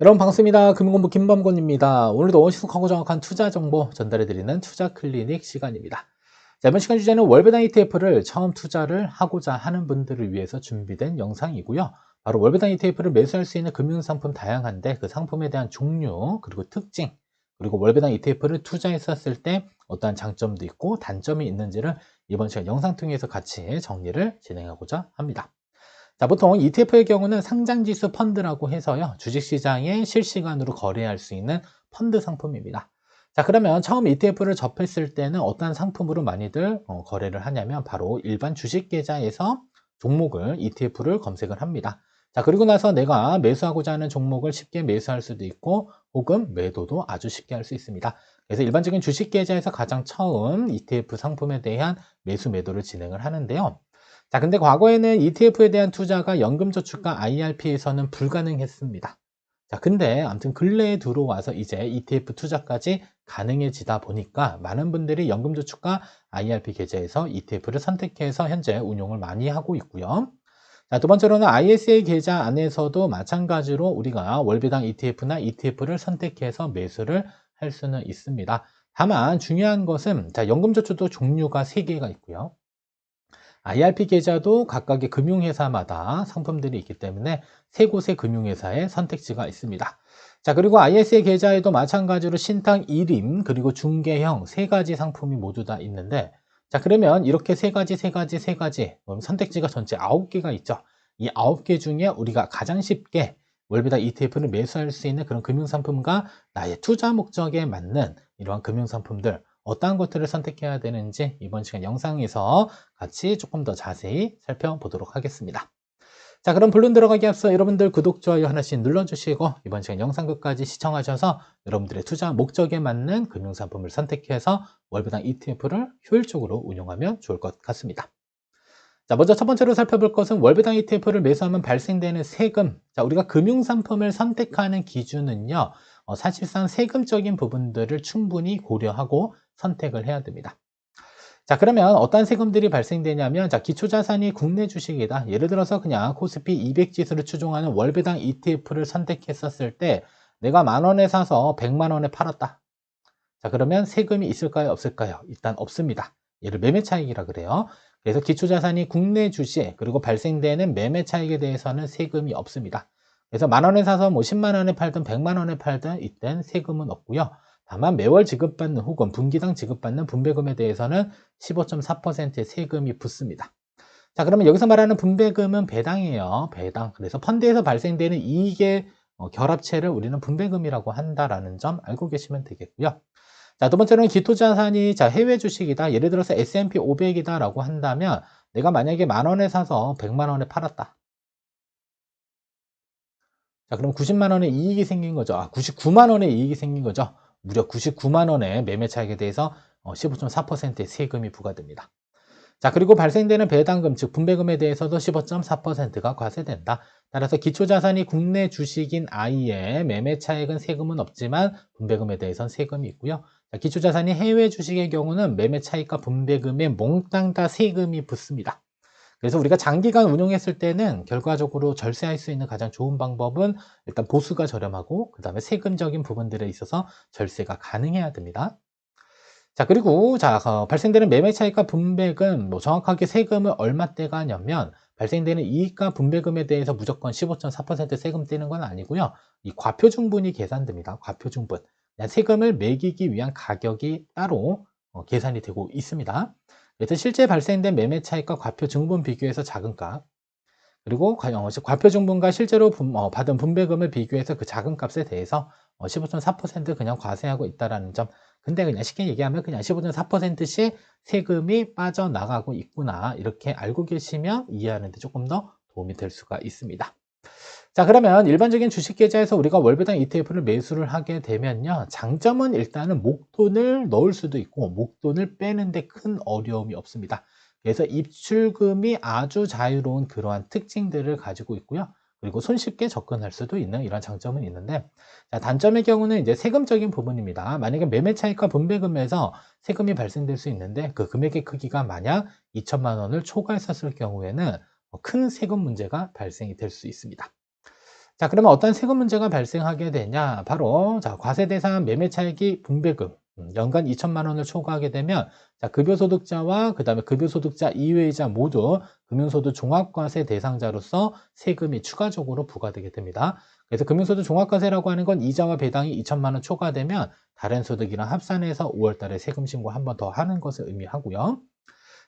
여러분 반갑습니다. 금융공부 김범곤입니다. 오늘도 원시속하고 정확한 투자 정보 전달해드리는 투자 클리닉 시간입니다. 자, 이번 시간 주제는 월배당 ETF를 처음 투자를 하고자 하는 분들을 위해서 준비된 영상이고요. 바로 월배당 ETF를 매수할 수 있는 금융상품 다양한데 그 상품에 대한 종류 그리고 특징 그리고 월배당 ETF를 투자했었을 때 어떠한 장점도 있고 단점이 있는지를 이번 시간 영상 통해서 같이 정리를 진행하고자 합니다. 자, 보통 ETF의 경우는 상장지수 펀드라고 해서요. 주식시장에 실시간으로 거래할 수 있는 펀드 상품입니다. 자, 그러면 처음 ETF를 접했을 때는 어떤 상품으로 많이들 어, 거래를 하냐면 바로 일반 주식 계좌에서 종목을 ETF를 검색을 합니다. 자, 그리고 나서 내가 매수하고자 하는 종목을 쉽게 매수할 수도 있고 혹은 매도도 아주 쉽게 할 수 있습니다. 그래서 일반적인 주식 계좌에서 가장 처음 ETF 상품에 대한 매수 매도를 진행을 하는데요. 자, 근데 과거에는 ETF에 대한 투자가 연금저축과 IRP에서는 불가능했습니다. 자, 근데 아무튼 근래에 들어와서 이제 ETF 투자까지 가능해지다 보니까 많은 분들이 연금저축과 IRP 계좌에서 ETF를 선택해서 현재 운용을 많이 하고 있고요. 자, 두 번째로는 ISA 계좌 안에서도 마찬가지로 우리가 월배당 ETF나 ETF를 선택해서 매수를 할 수는 있습니다. 다만 중요한 것은 자, 연금저축도 종류가 3개가 있고요. IRP 계좌도 각각의 금융회사마다 상품들이 있기 때문에 세 곳의 금융회사의 선택지가 있습니다. 자, 그리고 ISA 계좌에도 마찬가지로 신탁 1임, 그리고 중개형 세 가지 상품이 모두 다 있는데, 자, 그러면 이렇게 세 가지, 세 가지, 세 가지, 선택지가 전체 9개가 있죠. 이 9개 중에 우리가 가장 쉽게 월비다 ETF를 매수할 수 있는 그런 금융상품과 나의 투자 목적에 맞는 이러한 금융상품들, 어떠한 것들을 선택해야 되는지 이번 시간 영상에서 같이 조금 더 자세히 살펴보도록 하겠습니다. 자 그럼 본론 들어가기 앞서 여러분들 구독, 좋아요 하나씩 눌러주시고 이번 시간 영상 끝까지 시청하셔서 여러분들의 투자 목적에 맞는 금융상품을 선택해서 월배당 ETF를 효율적으로 운용하면 좋을 것 같습니다. 자, 먼저 첫 번째로 살펴볼 것은 월배당 ETF를 매수하면 발생되는 세금. 자, 우리가 금융상품을 선택하는 기준은요, 어, 사실상 세금적인 부분들을 충분히 고려하고 선택을 해야 됩니다. 자 그러면 어떤 세금들이 발생되냐면 자 기초자산이 국내 주식이다. 예를 들어서 그냥 코스피 200 지수를 추종하는 월배당 ETF를 선택했었을 때 내가 만원에 사서 100만원에 팔았다. 자 그러면 세금이 있을까요? 없을까요? 일단 없습니다. 얘를 매매 차익이라 그래요. 그래서 기초자산이 국내 주식 그리고 발생되는 매매 차익에 대해서는 세금이 없습니다. 그래서 만원에 사서 뭐 10만원에 팔든 100만원에 팔든 이땐 세금은 없고요 다만 매월 지급받는 혹은 분기당 지급받는 분배금에 대해서는 15.4%의 세금이 붙습니다. 자, 그러면 여기서 말하는 분배금은 배당이에요. 배당. 그래서 펀드에서 발생되는 이익의 어, 결합체를 우리는 분배금이라고 한다라는 점 알고 계시면 되겠고요. 자, 두 번째로는 기토자산이 자, 해외 주식이다. 예를 들어서 S&P 500이다라고 한다면 내가 만약에 만 원에 사서 100만 원에 팔았다. 자, 그럼 90만 원의 이익이 생긴 거죠. 아, 99만 원의 이익이 생긴 거죠. 무려 99만 원의 매매 차익에 대해서 15.4%의 어, 세금이 부과됩니다. 자, 그리고 발생되는 배당금, 즉 분배금에 대해서도 15.4%가 과세된다. 따라서 기초자산이 국내 주식인 I의 매매 차익은 세금은 없지만 분배금에 대해서는 세금이 있고요. 자, 기초자산이 해외 주식의 경우는 매매 차익과 분배금에 몽땅 다 세금이 붙습니다. 그래서 우리가 장기간 운용했을 때는 결과적으로 절세할 수 있는 가장 좋은 방법은 일단 보수가 저렴하고 그 다음에 세금적인 부분들에 있어서 절세가 가능해야 됩니다. 자 그리고 자 어, 발생되는 매매 차익과 분배금 뭐 정확하게 세금을 얼마 떼가 하냐면 발생되는 이익과 분배금에 대해서 무조건 15.4% 세금 떼는 건 아니고요. 이 과표중분이 계산됩니다. 과표중분. 세금을 매기기 위한 가격이 따로 어, 계산이 되고 있습니다. 그래서 실제 발생된 매매 차익과 과표 증분 비교해서 작은 값. 그리고 어, 과표 증분과 실제로 어, 받은 분배금을 비교해서 그 작은 값에 대해서 15.4% 어, 그냥 과세하고 있다라는 점. 근데 그냥 쉽게 얘기하면 그냥 15.4%씩 세금이 빠져나가고 있구나. 이렇게 알고 계시면 이해하는 데 조금 더 도움이 될 수가 있습니다 자 그러면 일반적인 주식 계좌에서 우리가 월배당 ETF를 매수를 하게 되면요. 장점은 일단은 목돈을 넣을 수도 있고 목돈을 빼는데 큰 어려움이 없습니다. 그래서 입출금이 아주 자유로운 그러한 특징들을 가지고 있고요. 그리고 손쉽게 접근할 수도 있는 이런 장점은 있는데 자, 단점의 경우는 이제 세금적인 부분입니다. 만약에 매매 차익과 분배금에서 세금이 발생될 수 있는데 그 금액의 크기가 만약 2천만 원을 초과했었을 경우에는 큰 세금 문제가 발생이 될 수 있습니다 자, 그러면 어떤 세금 문제가 발생하게 되냐? 바로 자, 과세 대상 매매 차익이 분배금 음, 연간 2천만 원을 초과하게 되면 자, 급여소득자와 그다음에 급여소득자 이외이자 모두 금융소득 종합과세 대상자로서 세금이 추가적으로 부과되게 됩니다. 그래서 금융소득 종합과세라고 하는 건 이자와 배당이 2천만 원 초과되면 다른 소득이랑 합산해서 5월 달에 세금 신고 한 번 더 하는 것을 의미하고요.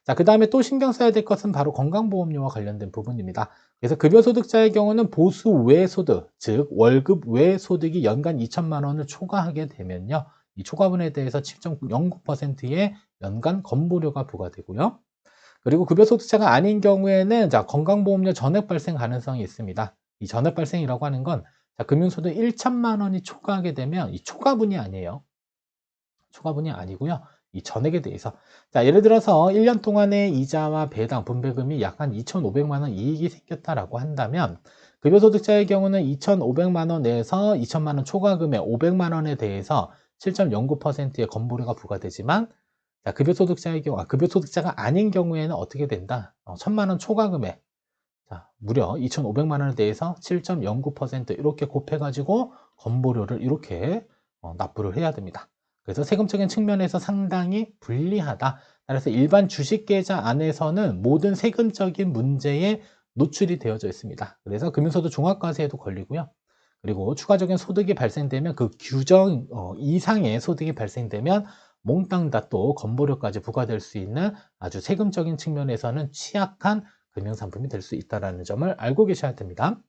자, 그 다음에 또 신경 써야 될 것은 바로 건강보험료와 관련된 부분입니다. 그래서 급여소득자의 경우는 보수 외 소득, 즉 월급 외 소득이 연간 2천만 원을 초과하게 되면요. 이 초과분에 대해서 7.09%의 연간 건보료가 부과되고요. 그리고 급여소득자가 아닌 경우에는 자, 건강보험료 전액 발생 가능성이 있습니다. 이 전액 발생이라고 하는 건 자, 금융소득 1천만 원이 초과하게 되면 이 초과분이 아니에요. 초과분이 아니고요. 이 전액에 대해서 자 예를 들어서 1년 동안의 이자와 배당 분배금이 약 한 2,500만 원 이익이 생겼다라고 한다면 급여소득자의 경우는 2,500만 원 내에서 2천만 원 초과금의 500만 원에 대해서 7.09%의 건보료가 부과되지만 자, 급여소득자의 경우, 아, 급여소득자가 아닌 경우에는 어떻게 된다? 어, 1천만 원 초과금에 자, 무려 2,500만 원에 대해서 7.09% 이렇게 곱해가지고 건보료를 이렇게 어, 납부를 해야 됩니다. 그래서 세금적인 측면에서 상당히 불리하다. 따라서 일반 주식 계좌 안에서는 모든 세금적인 문제에 노출이 되어져 있습니다. 그래서 금융소득 종합과세에도 걸리고요. 그리고 추가적인 소득이 발생되면 그 규정 어, 이상의 소득이 발생되면 몽땅 다 또 건보료까지 부과될 수 있는 아주 세금적인 측면에서는 취약한 금융상품이 될 수 있다는 점을 알고 계셔야 됩니다.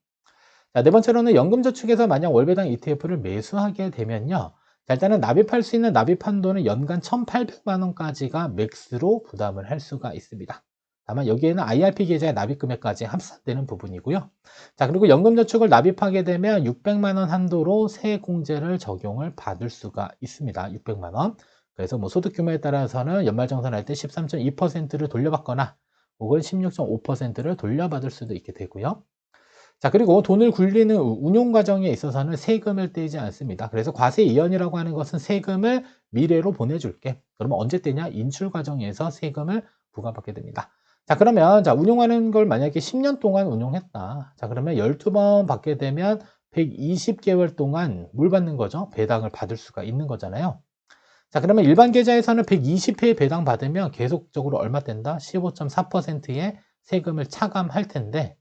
자, 네 번째로는 연금저축에서 만약 월배당 ETF를 매수하게 되면요. 자, 일단은 납입할 수 있는 납입 한도는 연간 1,800만 원까지가 맥스로 부담을 할 수가 있습니다. 다만 여기에는 IRP 계좌의 납입 금액까지 합산되는 부분이고요. 자, 그리고 연금저축을 납입하게 되면 600만 원 한도로 세액공제를 적용을 받을 수가 있습니다. 600만 원. 그래서 뭐 소득 규모에 따라서는 연말정산할 때 13.2%를 돌려받거나 혹은 16.5%를 돌려받을 수도 있게 되고요. 자, 그리고 돈을 굴리는 운용 과정에 있어서는 세금을 떼지 않습니다. 그래서 과세 이연이라고 하는 것은 세금을 미래로 보내줄게. 그러면 언제 떼냐? 인출 과정에서 세금을 부과받게 됩니다. 자, 그러면 자, 운용하는 걸 만약에 10년 동안 운용했다. 자, 그러면 12번 받게 되면 120개월 동안 물 받는 거죠. 배당을 받을 수가 있는 거잖아요. 자, 그러면 일반 계좌에서는 120회 배당 받으면 계속적으로 얼마 된다? 15.4%의 세금을 차감할 텐데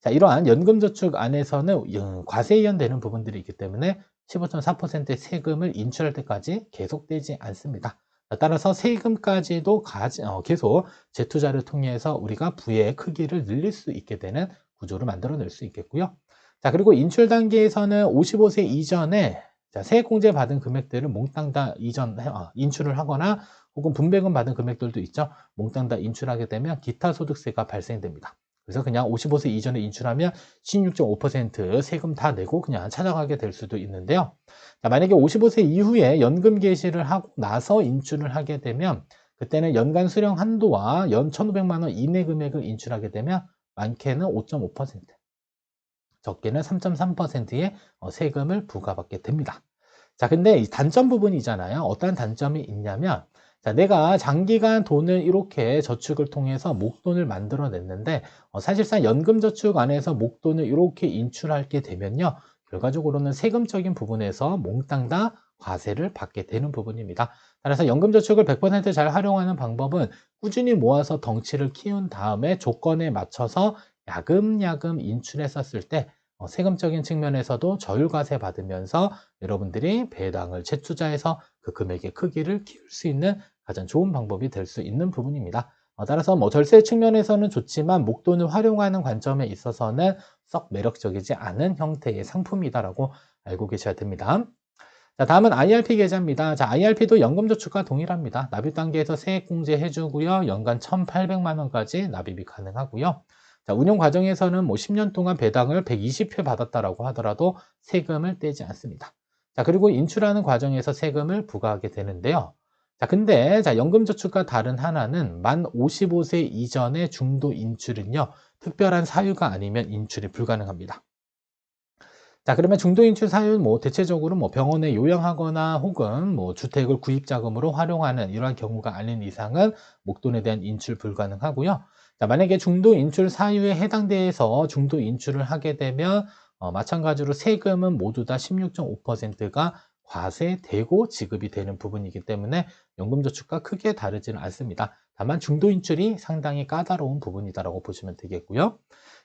자, 이러한 연금저축 안에서는 과세이연되는 부분들이 있기 때문에 15.4%의 세금을 인출할 때까지 계속되지 않습니다. 따라서 세금까지도 어, 계속 재투자를 통해서 우리가 부의 크기를 늘릴 수 있게 되는 구조를 만들어낼 수 있겠고요. 자, 그리고 인출 단계에서는 55세 이전에 자, 세액공제 받은 금액들을 몽땅 다 이전, 어, 인출을 하거나 혹은 분배금 받은 금액들도 있죠. 몽땅 다 인출하게 되면 기타 소득세가 발생됩니다. 그래서 그냥 55세 이전에 인출하면 16.5% 세금 다 내고 그냥 찾아가게 될 수도 있는데요. 자, 만약에 55세 이후에 연금 개시를 하고 나서 인출을 하게 되면 그때는 연간 수령 한도와 연 1,500만 원 이내 금액을 인출하게 되면 많게는 5.5% 적게는 3.3%의 어, 세금을 부과받게 됩니다. 자, 근데 이 단점 부분이잖아요. 어떤 단점이 있냐면 자, 내가 장기간 돈을 이렇게 저축을 통해서 목돈을 만들어 냈는데 어, 사실상 연금저축 안에서 목돈을 이렇게 인출하게 되면요. 결과적으로는 세금적인 부분에서 몽땅 다 과세를 받게 되는 부분입니다. 따라서 연금저축을 100%잘 활용하는 방법은 꾸준히 모아서 덩치를 키운 다음에 조건에 맞춰서 야금야금 인출했었을 때 어, 세금적인 측면에서도 저율과세 받으면서 여러분들이 배당을 재투자해서 그 금액의 크기를 키울 수 있는 가장 좋은 방법이 될 수 있는 부분입니다. 어, 따라서 뭐 절세 측면에서는 좋지만 목돈을 활용하는 관점에 있어서는 썩 매력적이지 않은 형태의 상품이다라고 알고 계셔야 됩니다. 자, 다음은 IRP 계좌입니다. 자, IRP도 연금저축과 동일합니다. 납입 단계에서 세액공제 해주고요. 연간 1,800만 원까지 납입이 가능하고요. 자, 운용 과정에서는 뭐 10년 동안 배당을 120회 받았다라고 하더라도 세금을 떼지 않습니다. 자, 그리고 인출하는 과정에서 세금을 부과하게 되는데요. 자, 근데 자, 연금저축과 다른 하나는 만 55세 이전의 중도 인출은요. 특별한 사유가 아니면 인출이 불가능합니다. 자, 그러면 중도 인출 사유는 뭐 대체적으로 뭐 병원에 요양하거나 혹은 뭐 주택을 구입 자금으로 활용하는 이러한 경우가 아닌 이상은 목돈에 대한 인출 불가능하고요. 자, 만약에 중도 인출 사유에 해당돼서 중도 인출을 하게 되면 어, 마찬가지로 세금은 모두 다 16.5%가 과세되고 지급이 되는 부분이기 때문에 연금저축과 크게 다르지는 않습니다. 다만 중도 인출이 상당히 까다로운 부분이다라고 보시면 되겠고요.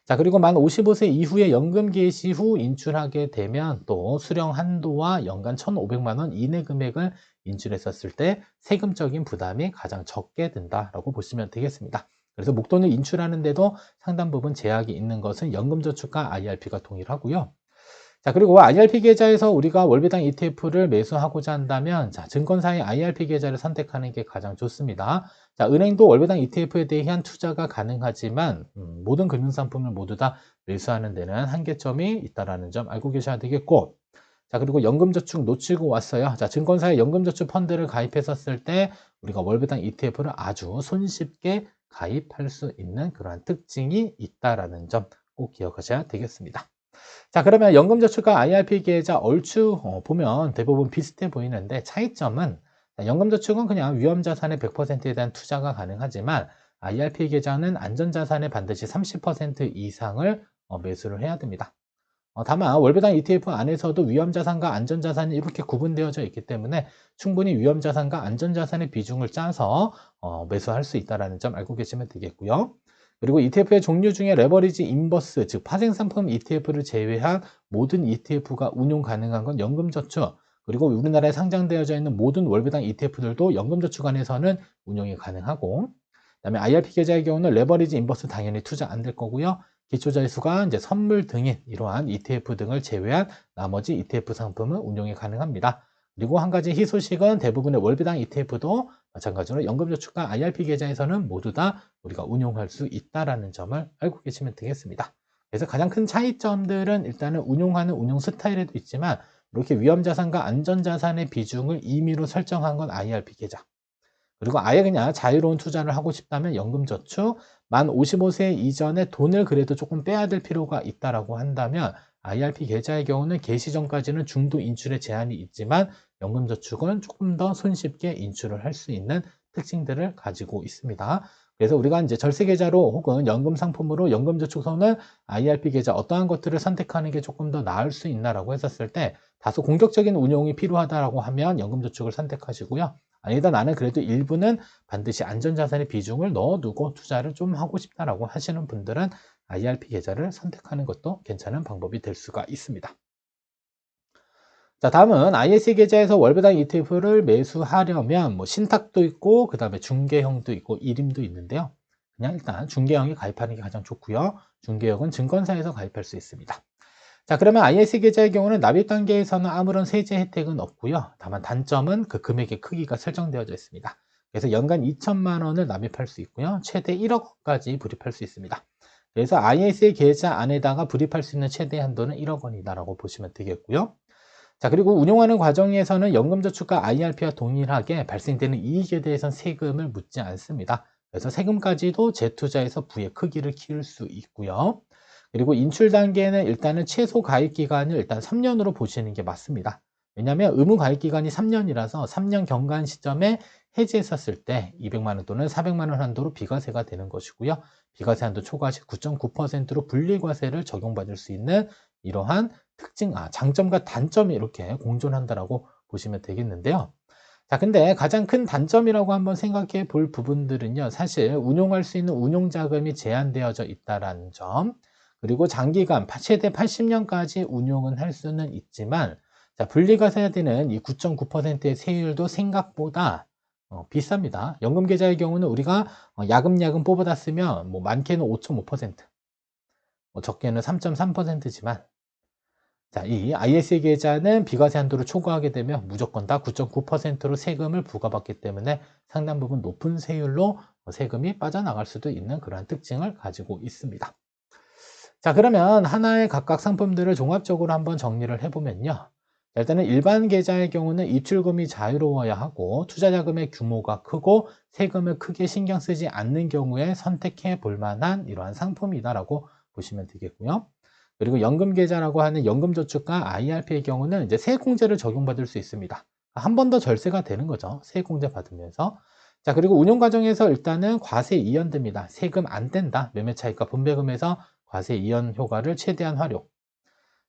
자, 그리고 만 55세 이후에 연금 개시 후 인출하게 되면 또 수령 한도와 연간 1,500만 원 이내 금액을 인출했었을 때 세금적인 부담이 가장 적게 된다라고 보시면 되겠습니다. 그래서 목돈을 인출하는데도 상당 부분 제약이 있는 것은 연금저축과 IRP가 동일하고요. 자, 그리고 IRP 계좌에서 우리가 월배당 ETF를 매수하고자 한다면, 자, 증권사의 IRP 계좌를 선택하는 게 가장 좋습니다. 자, 은행도 월배당 ETF에 대한 투자가 가능하지만, 음, 모든 금융상품을 모두 다 매수하는 데는 한계점이 있다라는 점 알고 계셔야 되겠고, 자, 그리고 연금저축 놓치고 왔어요. 자, 증권사의 연금저축 펀드를 가입했었을 때, 우리가 월배당 ETF를 아주 손쉽게 가입할 수 있는 그러한 특징이 있다라는 점 꼭 기억하셔야 되겠습니다. 자, 그러면 연금저축과 IRP 계좌 얼추 어, 보면 대부분 비슷해 보이는데 차이점은 연금저축은 그냥 위험자산의 100%에 대한 투자가 가능하지만 IRP 계좌는 안전자산의 반드시 30% 이상을 어, 매수를 해야 됩니다. 어, 다만 월배당 ETF 안에서도 위험자산과 안전자산이 이렇게 구분되어져 있기 때문에 충분히 위험자산과 안전자산의 비중을 짜서 어, 매수할 수 있다는 점 알고 계시면 되겠고요. 그리고 ETF의 종류 중에 레버리지 인버스, 즉 파생상품 ETF를 제외한 모든 ETF가 운용 가능한 건 연금저축, 그리고 우리나라에 상장되어져 있는 모든 월배당 ETF들도 연금저축 안에서는 운용이 가능하고, 그 다음에 IRP 계좌의 경우는 레버리지 인버스 당연히 투자 안 될 거고요. 기초자회수가 이제 선물 등인 이러한 ETF 등을 제외한 나머지 ETF 상품은 운용이 가능합니다. 그리고 한 가지 희소식은 대부분의 월배당 ETF도 마찬가지로 연금저축과 IRP 계좌에서는 모두 다 우리가 운용할 수 있다라는 점을 알고 계시면 되겠습니다. 그래서 가장 큰 차이점들은 일단은 운용하는 운용 스타일에도 있지만 이렇게 위험자산과 안전자산의 비중을 임의로 설정한 건 IRP 계좌. 그리고 아예 그냥 자유로운 투자를 하고 싶다면 연금저축, 만 55세 이전에 돈을 그래도 조금 빼야 될 필요가 있다라고 한다면 IRP 계좌의 경우는 개시 전까지는 중도 인출에 제한이 있지만 연금저축은 조금 더 손쉽게 인출을 할 수 있는 특징들을 가지고 있습니다. 그래서 우리가 이제 절세 계좌로 혹은 연금 상품으로 연금 저축선은 IRP 계좌 어떠한 것들을 선택하는 게 조금 더 나을 수 있나라고 했었을 때 다소 공격적인 운용이 필요하다라고 하면 연금 저축을 선택하시고요. 아니다 나는 그래도 일부는 반드시 안전자산의 비중을 넣어두고 투자를 좀 하고 싶다라고 하시는 분들은 IRP 계좌를 선택하는 것도 괜찮은 방법이 될 수가 있습니다. 자, 다음은 ISE 계좌에서 월배당 ETF를 매수하려면 뭐 신탁도 있고 그 다음에 중개형도 있고 일임도 있는데요. 그냥 일단 중개형이 가입하는 게 가장 좋고요. 중개형은 증권사에서 가입할 수 있습니다. 자, 그러면 ISE 계좌의 경우는 납입 단계에서는 아무런 세제 혜택은 없고요. 다만 단점은 그 금액의 크기가 설정되어져 있습니다. 그래서 연간 2천만 원을 납입할 수 있고요. 최대 1억 원까지 불입할 수 있습니다. 그래서 ISA 계좌 안에다가 불입할 수 있는 최대 한도는 1억 원이다라고 보시면 되겠고요. 자, 그리고 운용하는 과정에서는 연금저축과 IRP와 동일하게 발생되는 이익에 대해서는 세금을 묻지 않습니다. 그래서 세금까지도 재투자에서 부의 크기를 키울 수 있고요. 그리고 인출 단계는 일단은 최소 가입 기간을 일단 3년으로 보시는 게 맞습니다. 왜냐하면 의무 가입 기간이 3년이라서 3년 경관 시점에 해지했었을 때 200만 원 또는 400만 원 한도로 비과세가 되는 것이고요. 비과세 한도 초과 시 9.9%로 분리과세를 적용받을 수 있는 이러한 특징, 아, 장점과 단점이 이렇게 공존한다라고 보시면 되겠는데요. 자, 근데 가장 큰 단점이라고 한번 생각해 볼 부분들은요, 사실 운용할 수 있는 운용 자금이 제한되어져 있다라는 점, 그리고 장기간 최대 80년까지 운용은 할 수는 있지만, 자, 분리과세가 되는 이 9.9%의 세율도 생각보다 어, 비쌉니다. 연금 계좌의 경우는 우리가 어, 야금야금 뽑아다 쓰면 뭐 많게는 5.5%, 뭐 적게는 3.3%지만 자, 이 ISA 계좌는 비과세 한도를 초과하게 되면 무조건 다 9.9%로 세금을 부과받기 때문에 상당 부분 높은 세율로 세금이 빠져나갈 수도 있는 그러한 특징을 가지고 있습니다. 자, 그러면 하나의 각각 상품들을 종합적으로 한번 정리를 해보면요. 일단은 일반 계좌의 경우는 입출금이 자유로워야 하고 투자 자금의 규모가 크고 세금을 크게 신경 쓰지 않는 경우에 선택해 볼 만한 이러한 상품이다라고 보시면 되겠고요. 그리고 연금 계좌라고 하는 연금저축과 IRP의 경우는 이제 세액공제를 적용받을 수 있습니다. 한 번 더 절세가 되는 거죠. 세액공제 받으면서. 자, 그리고 운용 과정에서 일단은 과세 이연됩니다. 세금 안 뗀다. 매매 차익과 분배금에서 과세 이연 효과를 최대한 활용.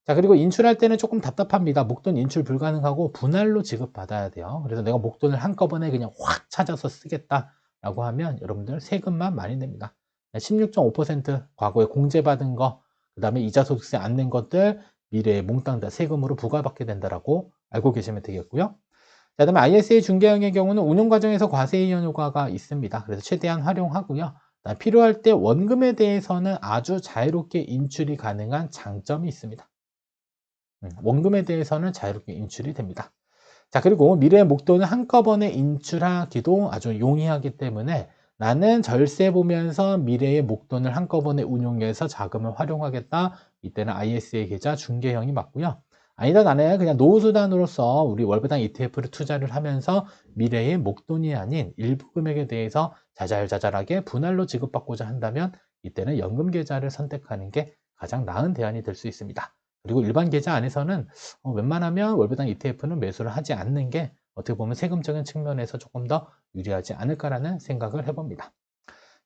자, 그리고 인출할 때는 조금 답답합니다. 목돈 인출 불가능하고 분할로 지급받아야 돼요. 그래서 내가 목돈을 한꺼번에 그냥 확 찾아서 쓰겠다라고 하면 여러분들 세금만 많이 냅니다. 16.5% 과거에 공제받은 거, 그 다음에 이자 소득세 안 낸 것들 미래에 몽땅 다 세금으로 부과받게 된다라고 알고 계시면 되겠고요. 자, 그다음에 ISA 중개형의 경우는 운용 과정에서 과세 이연 효과가 있습니다. 그래서 최대한 활용하고요. 필요할 때 원금에 대해서는 아주 자유롭게 인출이 가능한 장점이 있습니다. 음, 원금에 대해서는 자유롭게 인출이 됩니다. 자, 그리고 미래의 목돈을 한꺼번에 인출하기도 아주 용이하기 때문에 나는 절세 보면서 미래의 목돈을 한꺼번에 운용해서 자금을 활용하겠다. 이때는 ISA 계좌 중개형이 맞고요. 아니다 나는 그냥 노후수단으로서 우리 월배당 ETF를 투자를 하면서 미래의 목돈이 아닌 일부 금액에 대해서 자잘자잘하게 분할로 지급받고자 한다면 이때는 연금 계좌를 선택하는 게 가장 나은 대안이 될 수 있습니다. 그리고 일반 계좌 안에서는 어, 웬만하면 월배당 ETF는 매수를 하지 않는 게 어떻게 보면 세금적인 측면에서 조금 더 유리하지 않을까라는 생각을 해봅니다.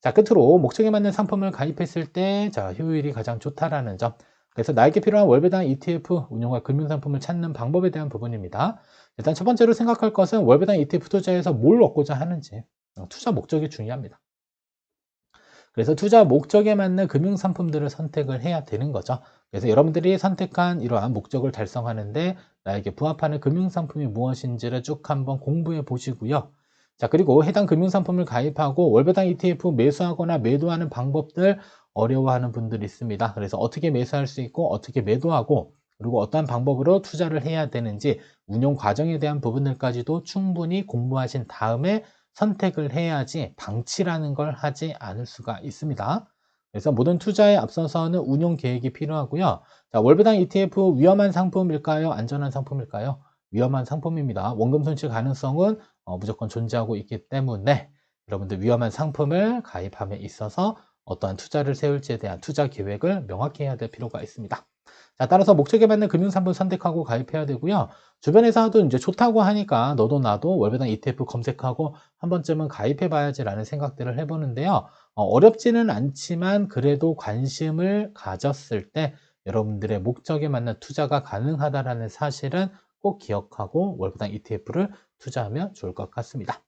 자, 끝으로 목적에 맞는 상품을 가입했을 때 자, 효율이 가장 좋다라는 점. 그래서 나에게 필요한 월배당 ETF 운용할 금융상품을 찾는 방법에 대한 부분입니다. 일단 첫 번째로 생각할 것은 월배당 ETF 투자에서 뭘 얻고자 하는지 어, 투자 목적이 중요합니다. 그래서 투자 목적에 맞는 금융 상품들을 선택을 해야 되는 거죠. 그래서 여러분들이 선택한 이러한 목적을 달성하는데 나에게 부합하는 금융 상품이 무엇인지를 쭉 한번 공부해 보시고요. 자, 그리고 해당 금융 상품을 가입하고 월배당 ETF 매수하거나 매도하는 방법들 어려워하는 분들이 있습니다. 그래서 어떻게 매수할 수 있고 어떻게 매도하고 그리고 어떠한 방법으로 투자를 해야 되는지 운용 과정에 대한 부분들까지도 충분히 공부하신 다음에 선택을 해야지 방치라는 걸 하지 않을 수가 있습니다. 그래서 모든 투자에 앞서서는 운용 계획이 필요하고요. 자, 월배당 ETF 위험한 상품일까요? 안전한 상품일까요? 위험한 상품입니다. 원금 손실 가능성은 어, 무조건 존재하고 있기 때문에 여러분들 위험한 상품을 가입함에 있어서 어떠한 투자를 세울지에 대한 투자 계획을 명확히 해야 될 필요가 있습니다. 자, 따라서 목적에 맞는 금융상품 선택하고 가입해야 되고요. 주변에서 하도 이제 좋다고 하니까 너도 나도 월배당 ETF 검색하고 한 번쯤은 가입해 봐야지라는 생각들을 해보는데요. 어, 렵지는 않지만 그래도 관심을 가졌을 때 여러분들의 목적에 맞는 투자가 가능하다라는 사실은 꼭 기억하고 월배당 ETF를 투자하면 좋을 것 같습니다.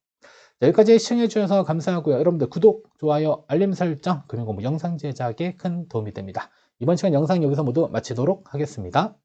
여기까지 시청해 주셔서 감사하고요. 여러분들 구독, 좋아요, 알림 설정, 금융공부 영상 제작에 큰 도움이 됩니다. 이번 시간 영상 여기서 모두 마치도록 하겠습니다.